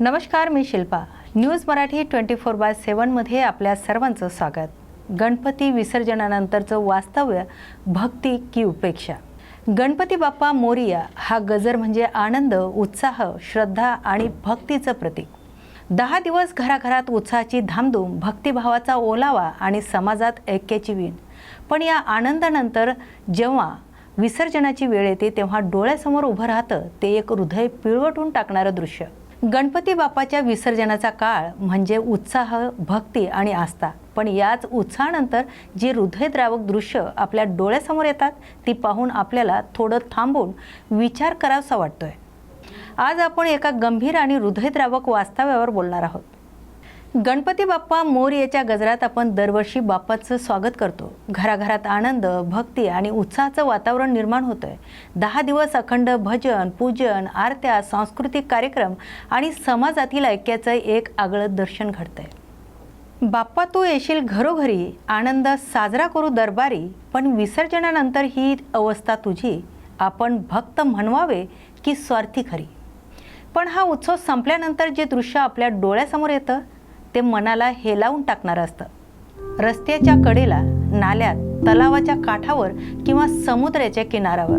नमस्कार मी Shilpa. News Marathi twenty four by सेवनमध्ये आपल्या सर्वांचं स्वागत. गणपती विसर्जनानंतरचं वास्तव्य भक्ती की उपेक्षा? गणपती बाप्पा मोरिया हा गजर म्हणजे आनंद उत्साह श्रद्धा आणि भक्तीचं प्रतीक. दहा दिवस घराघरात उत्साहाची धामधूम भक्तिभावाचा ओलावा आणि समाजात ऐक्याची वीण. पण या आनंदानंतर जेव्हा विसर्जनाची वेळ येते तेव्हा डोळ्यासमोर उभं राहतं ते एक हृदय पिळवटून टाकणारं दृश्य. गणपती बाप्पाच्या विसर्जनाचा काळ म्हणजे उत्साह भक्ती आणि आस्था. पण याच उत्साहानंतर जे हृदयद्रावक दृश्य आपल्या डोळ्यासमोर येतात ती पाहून आपल्याला थोडं थांबून विचार करावासा वाटतोय. आज आपण एका गंभीर आणि हृदयद्रावक वास्तव्यावर बोलणार आहोत. गणपती बाप्पा मोरयाच्या गजरात आपण दरवर्षी बाप्पाचं स्वागत करतो. घराघरात आनंद भक्ती आणि उत्साहाचं वातावरण निर्माण होतंय. दहा दिवस अखंड भजन पूजन आरत्या सांस्कृतिक कार्यक्रम आणि समाजातील ऐक्याचं एक आगळं दर्शन घडतंय. बाप्पा तू येशील घरोघरी आनंद साजरा करू दरबारी पण विसर्जनानंतर ही अवस्था तुझी. आपण भक्त म्हणवावे की स्वार्थी खरी. पण हा उत्सव संपल्यानंतर जे दृश्य आपल्या डोळ्यासमोर येतं ते मनाला हेलावून टाकणारं असतं. रस्त्याच्या कडेला नाल्यात तलावाच्या काठावर किंवा समुद्राच्या किनाऱ्यावर.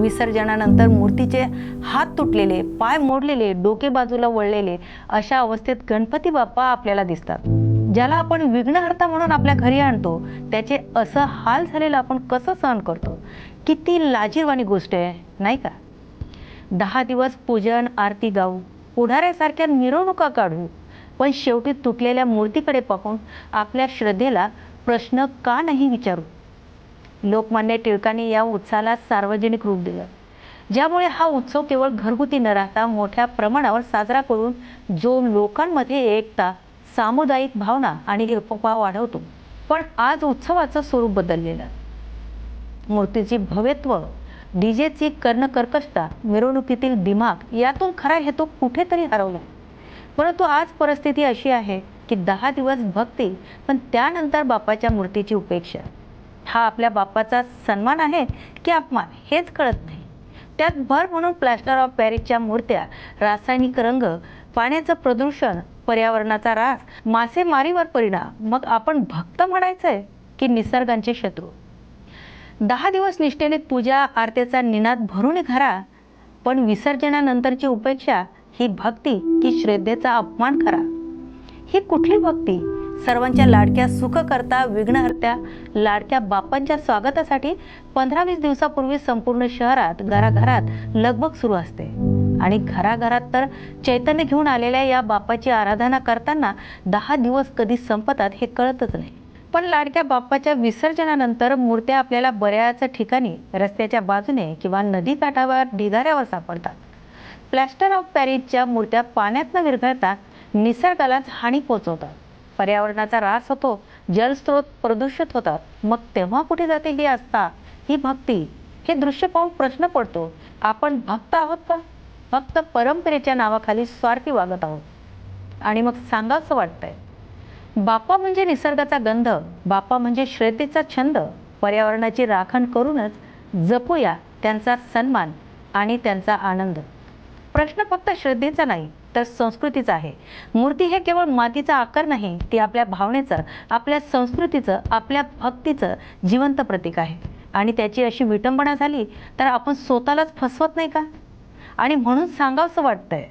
विसर्जनानंतर मूर्तीचे हात तुटलेले पाय मोडलेले डोके बाजूला वळलेले अशा अवस्थेत गणपती बाप्पा आपल्याला दिसतात. ज्याला आपण विघ्नहर्ता म्हणून आपल्या घरी आणतो त्याचे असं हाल झालेलं आपण कसं सहन करतो? किती लाजीरवाणी गोष्ट आहे नाही का? दहा दिवस पूजन आरती गाऊ पुढाऱ्यासारख्या मिरवणुका काढू पण शेवटी तुटलेल्या मूर्तीकडे पाहून आपल्या श्रद्धेला प्रश्न का नाही विचारू? लोकमान्य टिळकांनी या उत्सवाला सार्वजनिक रूप दिलं. ज्यामुळे हा उत्सव केवळ घरगुती न राहता मोठ्या प्रमाणावर साजरा करून जो लोकांमध्ये एकता सामुदायिक भावना आणि एकोपा वाढवतो पण आज उत्सवाचं स्वरूप बदललेलं. मूर्तीची भव्यत्व डीजेची कर्णकर्कशता मिरवणुकीतील दिमाग यातून खरा हेतू कुठेतरी हरवला. परंतु आज परिस्थिती अशी आहे की दहा दिवस भक्ती पण त्यानंतर बापाच्या मूर्तीची उपेक्षा. हा आपल्या बाप्पाचा सन्मान आहे की अपमान हेच कळत नाही. त्यात भर म्हणून प्लॅस्टर ऑफ पॅरिसच्या मूर्त्या रासायनिक रंग पाण्याचं प्रदूषण पर्यावरणाचा रास मासेमारीवर परिणाम मग आपण भक्त म्हणायचंय की निसर्गांचे शत्रू? दहा दिवस निष्ठेने पूजा आरतीचा निनाद भरून घरा पण विसर्जनानंतरची उपेक्षा ही भक्ती की श्रद्धेचा अपमान करा. ही कुठली भक्ती? सर्वांच्या लाडक्या सुख करता विघ्नहर्त्या लाडक्या बापांच्या स्वागतासाठी पंधरा वीस दिवसापूर्वी संपूर्ण शहरात घराघरात लगबग सुरू असते. आणि घराघरात तर चैतन्य घेऊन आलेल्या या बापाची आराधना करताना दहा दिवस कधी संपतात हे कळतच नाही. पण लाडक्या बाप्पाच्या विसर्जनानंतर मूर्त्या आपल्याला बऱ्याच ठिकाणी रस्त्याच्या बाजूने किंवा नदी काठावर ढिगाऱ्यावर सापडतात. प्लॅस्टर ऑफ पॅरिसच्या मूर्त्या पाण्यातनं विरघळतात निसर्गालाच हानी पोचवतात. पर्यावरणाचा ऱ्हास होतो जलस्रोत प्रदूषित होतात. मग तेव्हा कुठे जाते ही आस्था ही भक्ती? हे दृश्य पाहून प्रश्न पडतो आपण भक्त आहोत का? फक्त परंपरेच्या नावाखाली स्वार्थी वागत आहोत. आणि मग सांगावंसं वाटतंय बाप्पा म्हणजे निसर्गाचा गंध बाप्पा म्हणजे श्रद्धेचा छंद. पर्यावरणाची राखण करूनच जपूया त्यांचा सन्मान आणि त्यांचा आनंद. प्रश्न फक्त श्रद्धेचा नाही तर संस्कृतीचा आहे. मूर्ती हे केवळ मातीचा आकार नाही ती आपल्या भावनेचं आपल्या संस्कृतीचं आपल्या भक्तीचं जिवंत प्रतीक आहे. आणि त्याची अशी विटंबना झाली तर आपण स्वतःलाच फसवत नाही का? आणि म्हणून सांगावंसं वाटतंय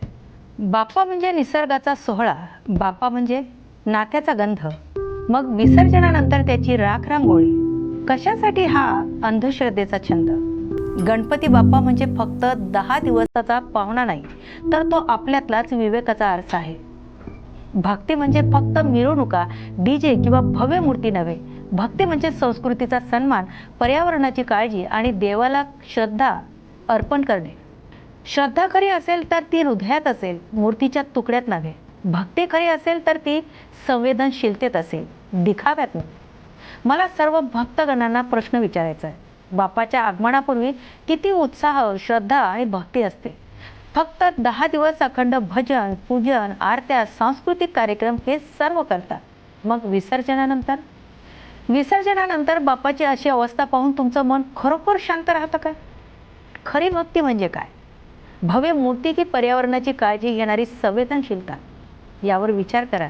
बाप्पा म्हणजे निसर्गाचा सोहळा बाप्पा म्हणजे नात्याचा गंध. मग विसर्जनानंतर त्याची राख रांगोळी कशासाठी हा अंधश्रद्धेचा छंद? गणपती बाप्पा म्हणजे फक्त दहा दिवसाचा पाहुणा नाही तर तो आपल्यातलाच विवेकाचा अर्थ आहे. भक्ती म्हणजे फक्त मिरवणुका डीजे किंवा भव्य मूर्ती नव्हे. भक्ती म्हणजे संस्कृतीचा सन्मान पर्यावरणाची काळजी आणि देवाला श्रद्धा अर्पण करणे. श्रद्धा खरी असेल तर ती हृदयात असेल मूर्तीच्या तुकड्यात नव्हे. भक्ती खरी असेल तर ती संवेदनशीलतेत असेल दिखाव्यात नाही. मला सर्व भक्तगणांना प्रश्न विचारायचा आहे. बापाच्या आगमनापूर्वी किती उत्साह श्रद्धा आणि भक्ती असते. फक्त दहा दिवस अखंड भजन पूजन आरत्या सांस्कृतिक कार्यक्रम हे सर्व करतात. मग विसर्जनानंतर? विसर्जनानंतर बापाची अशी अवस्था पाहून तुमचं मन खरोखर शांत राहतं का? खरी भक्ती म्हणजे काय? भव्य मूर्ती की पर्यावरणाची काळजी घेणारी संवेदनशीलता यावर विचार करा.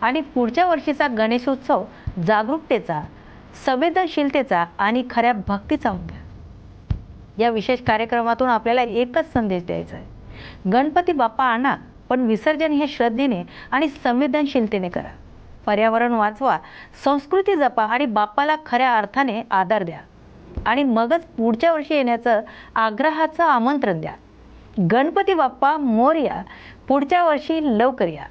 आणि पुढच्या वर्षीचा गणेशोत्सव जागरूकतेचा संवेदनशीलतेचा आणि खऱ्या भक्तीचा होऊ या विशेष कार्यक्रमातून आपल्याला एकच संदेश द्यायचा आहे. गणपती बाप्पा आणा पण विसर्जन हे श्रद्धेने आणि संवेदनशीलतेने करा. पर्यावरण वाचवा संस्कृती जपा आणि बाप्पाला खऱ्या अर्थाने आदर द्या. आणि मगच पुढच्या वर्षी येण्याचं आग्रहाचं आमंत्रण द्या. गणपती बाप्पा मोर्या पुढच्या वर्षी लवकर या.